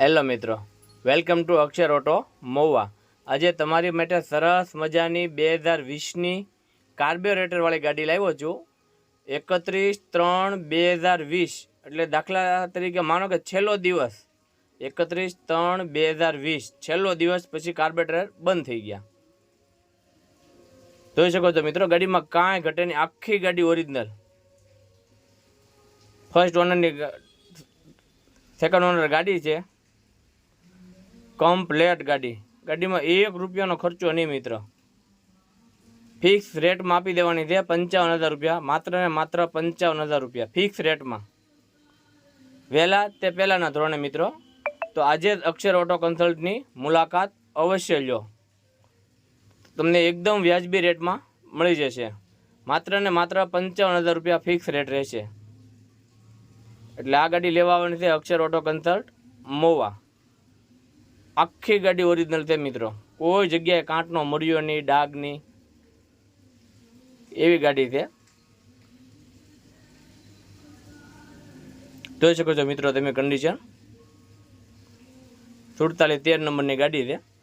Hello મિત્રો, welcome to Akshar auto Mova આજે તમારી માટે સરસ મજાની બે હજાર વીસની કાર્બોરેટરવાળી ગાડી લાવ્યો છું. એકત્રીસ ત્રણ બે હજાર વીસ, એટલે દાખલા તરીકે માનો કે છેલ્લો દિવસ. એકત્રીસ ત્રણ બે હજાર વીસ, છેલ્લો દિવસ પછી કાર્બોરેટર બંધ થઈ ગયા. જોઈ શકો છો મિત્રો, ગાડીમાં કાંઈ ઘટે આખી ગાડી ઓરિજિનલ. ફર્સ્ટ ઓનરની સેકન્ડ ઓનર ગાડી છે. કમ્પ્લેટ ગાડી. ગાડીમાં એક રૂપિયાનો ખર્ચો નહીં મિત્ર. ફિક્સ રેટમાં આપી દેવાની છે પંચાવન હજાર રૂપિયા. માત્ર ને માત્ર પંચાવન હજાર રૂપિયા ફિક્સ રેટમાં વહેલા તે પહેલાંના ધોરણે મિત્રો. તો આજે જ અક્ષર ઓટો કન્સલ્ટની મુલાકાત અવશ્ય લ્યો. તમને એકદમ વ્યાજબી રેટમાં મળી જશે. માત્ર ને માત્ર પંચાવન હજાર રૂપિયા ફિક્સ રેટ રહેશે. એટલે આ ગાડી લેવા આવવાની છે અક્ષર ઓટો કન્સલ્ટ મોવા. આખી ગાડી ઓરિજિનલ છે મિત્રો. કોઈ જગ્યાએ કાંટનો મર્યો નહીં, ડાઘ નહીં. એવી ગાડી છે. જોઈ શકો છો મિત્રો તમે કન્ડિશન સુડતાલીસ તેર નંબરની ગાડી છે.